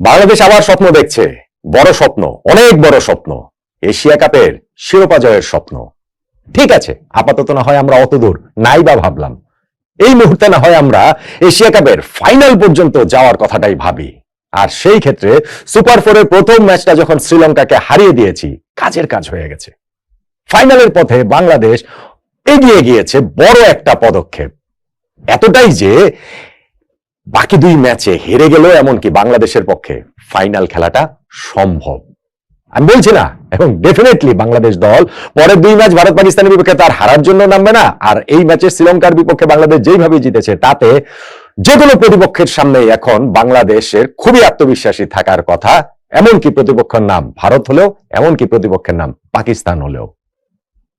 বাংলাদেশ আবার স্বপ্ন দেখছে। বড় স্বপ্ন, অনেক বড় স্বপ্ন। এশিয়া কাপের শিরোপা জয়ের স্বপ্ন। ঠিক আছে, আপাতত না হয় আমরা অত দূর, নাই বা ভাবলাম। এই মুহূর্তে না হয় আমরা এশিয়া কাপের ফাইনাল পর্যন্ত যাওয়ার কথাটাই ভাবি। আর সেই ক্ষেত্রে সুপার ফোরের প্রথম ম্যাচটা যখন শ্রীলঙ্কাকে হারিয়ে দিয়েছি, কাজের কাজ হয়ে গেছে। ফাইনালের পথে বাংলাদেশ এগিয়ে গিয়েছে বড় একটা পদক্ষেপ। এতটাই যে বাকি দুই ম্যাচে হেরে গেল এমনকি বাংলাদেশের পক্ষে ফাইনাল খেলাটা সম্ভব। আমি বলছি না, এবং ডেফিনেটলি বাংলাদেশ দল পরের দুই ম্যাচ ভারত পাকিস্তানের বিপক্ষে তার হারার জন্য নামবে না, আর এই ম্যাচে শ্রীলঙ্কার বিপক্ষে বাংলাদেশ যেইভাবে জিতেছে, তাতে যে কোনো প্রতিপক্ষের সামনে এখন বাংলাদেশের খুবই আত্মবিশ্বাসী থাকার কথা। এমনকি প্রতিপক্ষের নাম ভারত হলেও, এমনকি প্রতিপক্ষের নাম পাকিস্তান হলেও।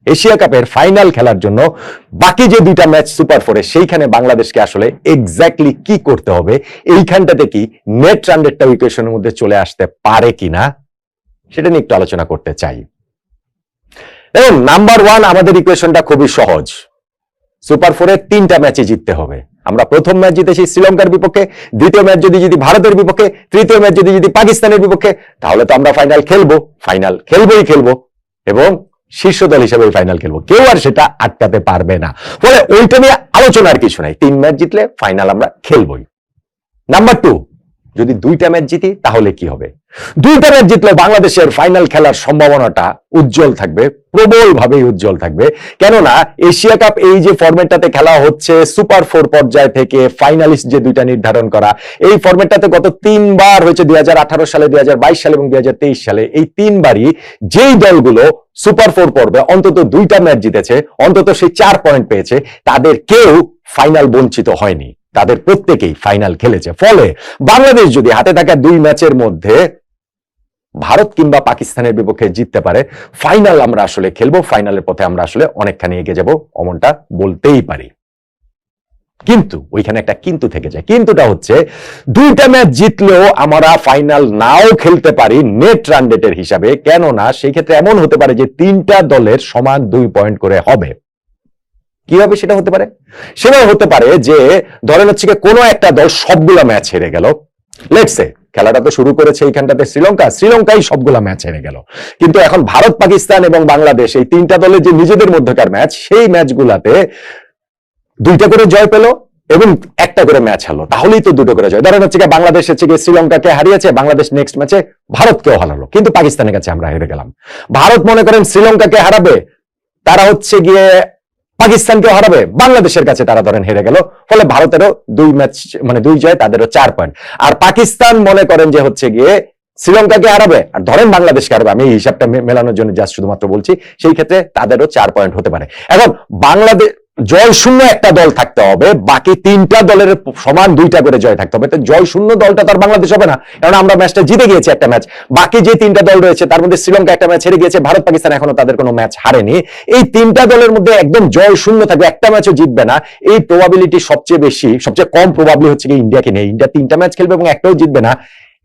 এশিয়া কাপের ফাইনাল খেলার জন্য বাকি যে দুইটা ম্যাচ সুপার ফোরে সেইখানে বাংলাদেশকে আসলে এক্স্যাক্টলি কি করতে হবে? এইখানটাতে কি নেট রান রেটটা ইকুয়েশনের মধ্যে চলে আসতে পারে কিনা? সেটা নিয়ে একটু আলোচনা করতে চাই। এবং নাম্বার ওয়ান আমাদের ইকুয়েশনটা খুবই সহজ। সুপার ফোরে তিনটা ম্যাচে জিততে হবে। আমরা প্রথম ম্যাচ জিতেছি শ্রীলঙ্কার বিপক্ষে, দ্বিতীয় ম্যাচ যদি জিতি ভারতের বিপক্ষে, তৃতীয় ম্যাচ যদি জিতি পাকিস্তানের বিপক্ষে, তাহলে তো আমরা ফাইনাল খেলব ফাইনাল খেলবোই খেলব। এবং শীর্ষ দল হিসেবে ফাইনাল খেলব। কেউ আর সেটা আটকাতে পারবে না। ফলে ওইটা নিয়ে আলোচনার কিছু নাই। তিন ম্যাচ জিতলে ফাইনাল আমরা খেলবোই। নাম্বার টু যদি দুইটা ম্যাচ জিতি, তাহলে কি হবে? দুইটা ম্যাচ জিতলে বাংলাদেশের ফাইনাল খেলার সম্ভাবনাটা উজ্জ্বল থাকবে প্রবল ভাবে উজ্জ্বল থাকবে। কেননা, এশিয়া কাপ এই যে ফরম্যাটটাতে খেলা হচ্ছে সুপার ফোর পর্যায় থেকে ফাইনালিস্ট যে দুইটা নির্ধারণ করা, এই ফরম্যাটটাতে গত তিনবার হয়েছে দুই হাজার আঠারো সালে, দুই হাজার বাইশ সালে এবং দুই হাজার তেইশ সালে। এই তিনবারই যেই দলগুলো সুপার ফোর পর্বে অন্তত দুইটা ম্যাচ জিতেছে, অন্তত সেই চার পয়েন্ট পেয়েছে, তাদের কেউ ফাইনাল বঞ্চিত হয়নি। তাদের প্রত্যেকেই ফাইনাল খেলেছে। ফলে বাংলাদেশ যদি হাতে থাকা দুই ম্যাচের মধ্যে, ভারত কিংবা পাকিস্তানের বিপক্ষে জিততে পারে ফাইনাল আমরা আসলে খেলব ফাইনালের পথে আমরা আসলে অনেকখানি এগিয়ে যাব, অমনটা বলতেই পারি। কিন্তু ওইখানে একটা কিন্তু থেকে যায়। কিন্তুটা হচ্ছে, দুইটা ম্যাচ জিতলেও আমরা ফাইনাল নাও খেলতে পারি নেট রান রেটের হিসাবে। কেননা, সেই ক্ষেত্রে এমন হতে পারে যে তিনটা দলের সমান দুই পয়েন্ট করে হবে। কীভাবে সেটা হতে পারে? সেটা হতে পারে যে, ধরেন হচ্ছে কোনো একটা দল সবগুলা ম্যাচ হেরে গেল। লেটসে খেলাটা তো শুরু করেছে এইখানটাতে শ্রীলঙ্কা, শ্রীলঙ্কাই সবগুলা ম্যাচ হেরে গেল। কিন্তু এখন ভারত, পাকিস্তান এবং বাংলাদেশ এই তিনটা দলের যে নিজেদের মধ্যকার ম্যাচ, সেই ম্যাচগুলাতে দুইটা করে জয় পেল এবং একটা করে ম্যাচ হলো তাহলেই তো দুটো করে জয়। ধরেন হচ্ছে বাংলাদেশ হচ্ছে গিয়ে শ্রীলঙ্কাকে হারিয়েছে, বাংলাদেশ নেক্সট ম্যাচে ভারতকেও হারালো। কিন্তু পাকিস্তানের কাছে আমরা হেরে গেলাম। ভারত মনে করেন শ্রীলঙ্কাকে হারাবে, তারা হচ্ছে গিয়ে পাকিস্তানকেও হারাবে, বাংলাদেশের কাছে তারা ধরেন হেরে গেল। ফলে ভারতেরও দুই ম্যাচ মানে দুই জয় তাদেরও চার পয়েন্ট আর পাকিস্তান মনে করেন যে হচ্ছে গিয়ে শ্রীলঙ্কাকে হারাবে, আর ধরেন বাংলাদেশকে হারাবে, আমি এই হিসাবটা মেলানোর জন্য যা শুধুমাত্র বলছি, সেই ক্ষেত্রে তাদেরও চার পয়েন্ট হতে পারে। এখন বাংলাদেশ জয় শূন্য একটা দল থাকতে হবে, বাকি তিনটা দলের সমান দুইটা করে জয় থাকতে হবে। তো জয় শূন্য দলটা তো আর বাংলাদেশ হবে না কারণ আমরা ম্যাচটা জিতে গিয়েছি একটা ম্যাচ। বাকি যে তিনটা দল রয়েছে, তার মধ্যে শ্রীলঙ্কা একটা ম্যাচ হেরে গিয়েছে, ভারত পাকিস্তান এখনও তাদের কোনো ম্যাচ হারেনি। এই তিনটা দলের মধ্যে একদম জয় শূন্য থাকবে, একটা ম্যাচও জিতবে না। এই প্রবাবিলিটি সবচেয়ে বেশি, সবচেয়ে কম প্রবাবলি হচ্ছে কি ইন্ডিয়াকে নিয়ে। ইন্ডিয়া তিনটা ম্যাচ খেলবে এবং একটাও জিতবে না,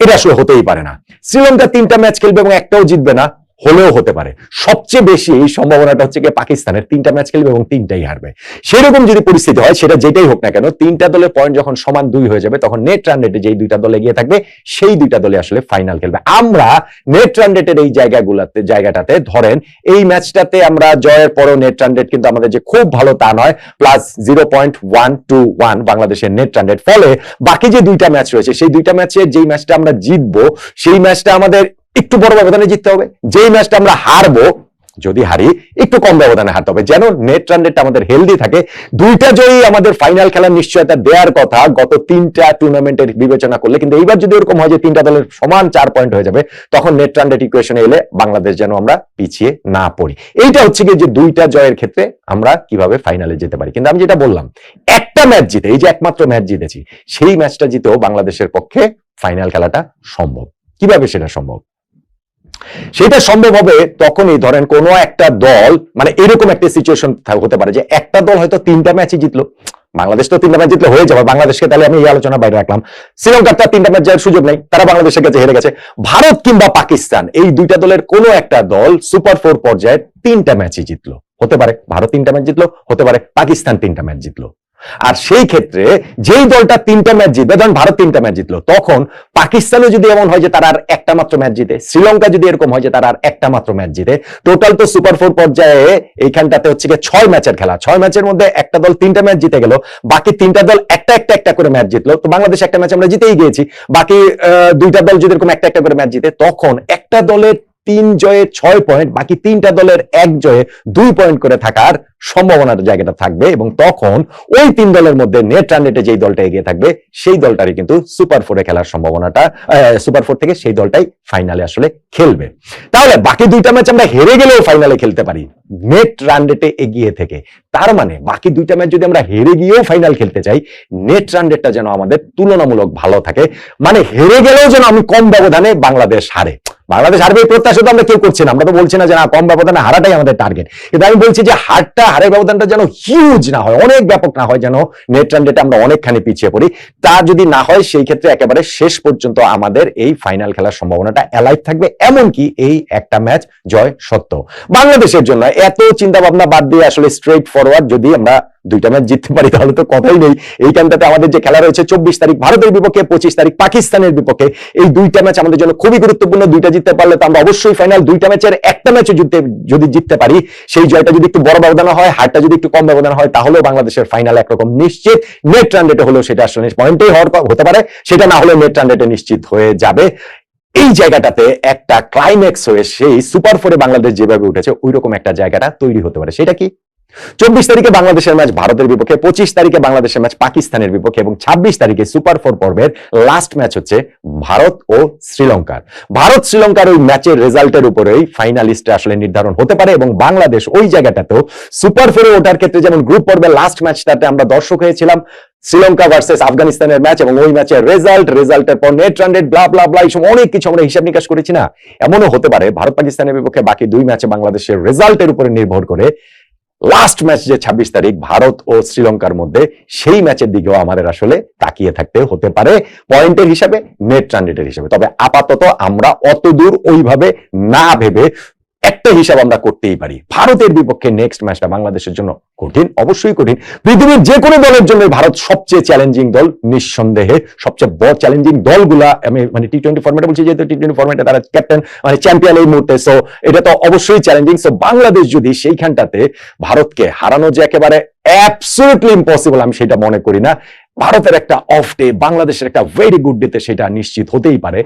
এটা আসলে হতেই পারে না। শ্রীলঙ্কা তিনটা ম্যাচ খেলবে এবং একটাও জিতবে না। হলেও হতে পারে। সবচেয়ে বেশি এই সম্ভাবনাটা হচ্ছে কি পাকিস্তানের তিনটা ম্যাচ খেলবে এবং তিনটাই হারবে। সেরকম যদি পরিস্থিতি হয়, সেটা যেটাই হোক না কেন, তিনটা দলের পয়েন্ট যখন সমান দুই হয়ে যাবে, তখন নেট রান রেটে যেই দুইটা দলে গিয়ে থাকবে, সেই দুইটা দলে আসলে ফাইনাল খেলবে। আমরা নেট রান রেটের এই জায়গাগুলোতে, জায়গাটাতে ধরেন, এই ম্যাচটাতে আমরা জয়ের পরও নেট রান রেট কিন্তু আমাদের যে খুব ভালো তা নয় plus zero point one two one বাংলাদেশের নেট রান রেট ফলে বাকি যে দুইটা ম্যাচ রয়েছে, সেই দুইটা ম্যাচে যেই ম্যাচটা আমরা জিতবো, সেই ম্যাচটা আমাদের একটু বড় ব্যবধানে জিততে হবে। যেই ম্যাচটা আমরা হারবো, যদি হারি, একটু কম ব্যবধানে হারতে হবে। যেন নেট রান রেটটা আমাদের হেলদি থাকে। দুইটা জয়ী আমাদের ফাইনাল খেলার নিশ্চয়তা দেওয়ার কথা। গত তিনটা টুর্নামেন্টের বিবেচনা করলে, কিন্তু এইবার যদি ওরকম হয় যে তিনটা দলের সমান চার পয়েন্ট হয়ে যাবে, তখন নেট রান রেট ইকুয়েশনে এলে বাংলাদেশ যেন আমরা পিছিয়ে না পড়ি। এইটা হচ্ছে কি যে দুইটা জয়ের ক্ষেত্রে আমরা কীভাবে ফাইনালে যেতে পারি। কিন্তু আমি যেটা বললাম, একটা ম্যাচ জিতে, এই যে একমাত্র ম্যাচ জিতেছি, সেই ম্যাচটা জিতেও বাংলাদেশের পক্ষে ফাইনাল খেলাটা সম্ভব। কীভাবে সেটা সম্ভব? সেটা সম্ভব হবে তখনই, ধরেন কোনো একটা দল মানে এরকম একটা সিচুয়েশন হতে পারে যে একটা দল হয়তো তিনটা ম্যাচই জিতলো। বাংলাদেশ তো তিনটা ম্যাচ জিতলে হয়ে যাবে, বাংলাদেশকে তাহলে আমি এই আলোচনা বাইরে রাখলাম। শ্রীলঙ্কার তার তিনটা ম্যাচ যাওয়ার সুযোগ নেই, তারা বাংলাদেশের কাছে হেরে গেছে। ভারত কিংবা পাকিস্তান, এই দুইটা দলের কোনো একটা দল সুপার ফোর পর্যায়ে তিনটা ম্যাচই জিতলো। হতে পারে, ভারত তিনটা ম্যাচ জিতলো, হতে পারে, পাকিস্তান তিনটা ম্যাচ জিতলো। আর সেই ক্ষেত্রে যেই দলটা তিনটা ম্যাচ জিতবে, ধরেন ভারত তিনটা ম্যাচ জিতলো, তখন পাকিস্তানও যদি এমন হয় যে তারা আর একটা মাত্র ম্যাচ জিতে, শ্রীলঙ্কা যদি এরকম হয় যে তারা আর একটা মাত্র ম্যাচ জিতে টোটাল তো সুপার ফোর পর্যায়ে এইখানটাতে হচ্ছে গিয়ে ছয় ম্যাচের খেলা। ছয় ম্যাচের মধ্যে একটা দল তিনটা ম্যাচ জিতে গেল, বাকি তিনটা দল একটা একটা একটা করে ম্যাচ জিতলো। তো বাংলাদেশ একটা ম্যাচ আমরা জিতেই গিয়েছি, বাকি দুইটা দল যদি এরকম একটা একটা করে ম্যাচ জিতে, তখন একটা দলের তিন জয়ে ছয় পয়েন্ট বাকি তিনটা দলের এক জয়ে দুই পয়েন্ট করে থাকার সম্ভাবনার জায়গাটা থাকবে এবং তখন ওই তিন দলের মধ্যে নেট রান রেটে যেই দলটা এগিয়ে থাকবে, সেই দলটারই কিন্তু সুপার ফোরে খেলার সম্ভাবনাটা সুপার ফোর থেকে সেই দলটাই ফাইনালে আসলে খেলবে। তাহলে বাকি দুইটা ম্যাচ আমরা হেরে গেলেও ফাইনালে খেলতে পারি। নেট রান রেটে এগিয়ে থেকে। তার মানে বাকি দুইটা ম্যাচ যদি আমরা হেরে গিয়েও ফাইনাল খেলতে চাই, নেট রান রেটটা যেন আমাদের তুলনামূলক ভালো থাকে। মানে হেরে গেলেও যেন আমি কম ব্যবধানে বাংলাদেশ হারে। বাংলাদেশ হারবে এই প্রত্যাশা তো আমরা কেউ করছি না। আমরা তো বলছি না যে না, কম ব্যবধানে হারাটাই আমাদের টার্গেট কিন্তু আমি বলছি যে হারটা, হারের ব্যবধানটা যেন হিউজ না হয়, অনেক ব্যাপক না হয় যেন নেট রান রেটে আমরা অনেকখানি পিছিয়ে পড়ি। তা যদি না হয়, সেই ক্ষেত্রে একেবারে শেষ পর্যন্ত আমাদের এই ফাইনাল খেলার সম্ভাবনাটা অ্যালাইভ থাকবে। এমনকি এই একটা ম্যাচ জয় সত্য। বাংলাদেশের জন্য এত চিন্তা ভাবনা বাদ দিয়ে আসলে স্ট্রেট ফরওয়ার্ড যদি আমরা দুইটা ম্যাচ জিততে পারি, তাহলে তো কথাই নেই। এইখানটাতে আমাদের যে খেলা রয়েছে, চব্বিশ তারিখ ভারতের বিপক্ষে, পঁচিশ তারিখ পাকিস্তানের বিপক্ষে, এই দুইটা ম্যাচ আমাদের জন্য খুবই গুরুত্বপূর্ণ। দুইটা জিততে পারলে তো আমরা অবশ্যই ফাইনাল দুইটা ম্যাচের একটা ম্যাচও জিততে যদি জিততে পারি, সেই জয়টা যদি একটু বড় ব্যবধান হয়, হারটা যদি একটু কম ব্যবধান হয়, তাহলেও বাংলাদেশের ফাইনাল একরকম নিশ্চিত। নেট রান রেটে হলেও সেটা আসলে পয়েন্টেই হওয়ার হতে পারে, সেটা না হলে নেট রান রেটে নিশ্চিত হয়ে যাবে। এই জায়গাটাতে একটা ক্লাইম্যাক্স হয়ে সেই সুপার ফোরে বাংলাদেশ যেভাবে উঠেছে ওই রকম একটা জায়গাটা তৈরি হতে পারে। সেটা কি? চব্বিশ তারিখে বাংলাদেশের ম্যাচ ভারতের বিপক্ষে, পঁচিশ তারিখে বাংলাদেশের ম্যাচ পাকিস্তানের বিপক্ষে এবং ছাব্বিশ তারিখে সুপার ফোর পর্বের লাস্ট ম্যাচ হচ্ছে ভারত ও শ্রীলঙ্কার। ভারত শ্রীলঙ্কার ওই ম্যাচের রেজাল্টের উপরেই ফাইনালিস্ট আসলে নির্ধারণ হতে পারে এবং বাংলাদেশ ওই জায়গাটাতেও সুপার ফোরে ওঠার ক্ষেত্রে যেমন গ্রুপ পর্বের লাস্ট ম্যাচটাতে আমরা দর্শক হয়েছিলাম, শ্রীলঙ্কা ভার্সেস আফগানিস্তানের ম্যাচ এবং ওই ম্যাচের রেজাল্ট রেজাল্টের পর net run rate blah blah blah এইসব অনেক কিছু আমরা হিসাব নিকাশ করেছি না। এমনও হতে পারে ভারত পাকিস্তানের বিপক্ষে বাকি দুই ম্যাচে বাংলাদেশের রেজাল্টের উপরে নির্ভর করে লাস্ট ম্যাচ যে ছাব্বিশ তারিখ ভারত ও শ্রীলঙ্কার মধ্যে, সেই ম্যাচের দিকেও আমাদের আসলে তাকিয়ে থাকতে হতে পারে পয়েন্টের হিসাবে নেট রান হিসাবে। তবে আপাতত আমরা অত দূর ওইভাবে না ভেবে একটা হিসাব আমরা করতেই পারি। ভারতের বিপক্ষে নেক্সট ম্যাচটা বাংলাদেশের জন্য কঠিন, অবশ্যই কঠিন। পৃথিবীর যে কোনো দলের জন্য ভারত সবচেয়ে চ্যালেঞ্জিং দল, নিঃসন্দেহে সবচেয়ে বড় চ্যালেঞ্জিং দলগুলা, আমি মানে টি টোয়েন্টি ফর্মেটে বলছি, যেহেতু টি টোয়েন্টি ফর্মেটে তারা ক্যাপ্টেন মানে চ্যাম্পিয়ন এই মুহূর্তে সো এটা তো অবশ্যই চ্যালেঞ্জিং সো বাংলাদেশ যদি সেইখানটাতে ভারতকে হারানো যে একেবারে অ্যাবসুলুটলি ইম্পসিবল আমি সেটা মনে করি না। ভারতের একটা অফ ডে বাংলাদেশের একটা ভেরি গুড ডেতে সেটা নিশ্চিত হতেই পারে।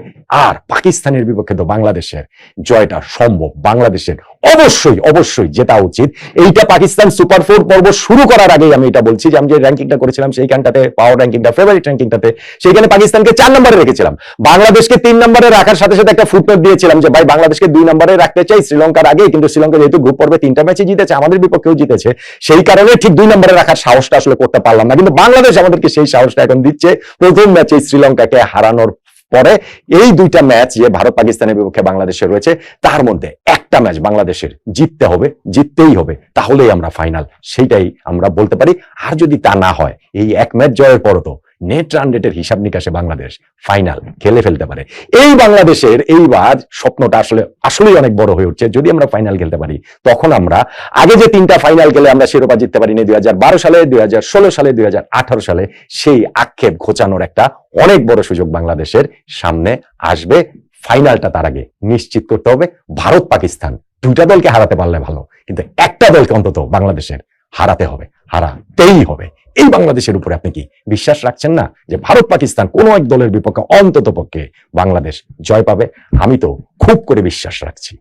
আর পাকিস্তানের বিপক্ষে তো বাংলাদেশের জয়টা সম্ভব। বাংলাদেশের অবশ্যই অবশ্যই যেটা উচিত। এইটা পাকিস্তান সুপার ফোর পর্ব শুরু করার আগেই আমি এটা বলছি যে আমি যে র্যাঙ্কিংটা করেছিলাম সেইখানটাতে পাওয়ার র্যাঙ্কিংটা ফেভারিট র্যাঙ্কিংটাতে সেইখানে পাকিস্তানকে চার নম্বরে রেখেছিলাম। বাংলাদেশকে তিন নম্বরে রাখার সাথে সাথে একটা ফুটনোট দিয়েছিলাম যে, ভাই, বাংলাদেশকে দুই নম্বরে রাখতে চাই শ্রীলঙ্কার আগে কিন্তু শ্রীলঙ্কা যেহেতু গ্রুপ পর্বে তিনটা ম্যাচে জিতেছে, আমাদের বিপক্ষেও জিতেছে, সেই কারণে ঠিক দুই নম্বরে রাখার সাহসটা আসলে করতে পারলাম না। কিন্তু বাংলাদেশ আমাদেরকে সেই সাহসটা এখন দিচ্ছে। প্রথম ম্যাচে শ্রীলঙ্কাকে হারানোর পরে এই দুইটা ম্যাচ যে ভারত পাকিস্তানের বিপক্ষে বাংলাদেশে রয়েছে, তার মধ্যে একটা ম্যাচ বাংলাদেশের জিততে হবে, জিততেই হবে, তাহলেই আমরা ফাইনাল সেইটাই আমরা বলতে পারি। আর যদি তা না হয়, এই এক ম্যাচ জয়ের পরও তো নেট রান রেটের হিসাব নিকাশে বাংলাদেশ ফাইনাল খেলে ফেলতে পারে। এই বাংলাদেশের এইবার স্বপ্নটা আসলে, আসলেই অনেক বড় হয়ে উঠছে। যদি আমরা ফাইনাল খেলতে পারি, তখন আমরা আগে যে তিনটা ফাইনাল খেলে আমরা শিরোপা জিততে পারিনি দুই সালে দুই সালে দুই সালে, সেই আক্ষেপ ঘোচানোর একটা অনেক বড় সুযোগ বাংলাদেশের সামনে আসবে। ফাইনালটা তার আগে নিশ্চিত করতে হবে। ভারত, পাকিস্তান দুইটা দলকে হারাতে পারলে ভালো, কিন্তু একটা দলকে অন্তত বাংলাদেশের হারাতে হবে, হারাতেই হবে। এই বাংলাদেশের উপরে আপনি কি বিশ্বাস রাখছেন না যে ভারত পাকিস্তান কোনো এক দলের বিপক্ষে, অন্তত পক্ষে বাংলাদেশ জয় পাবে? আমি তো খুব করে বিশ্বাস রাখছি।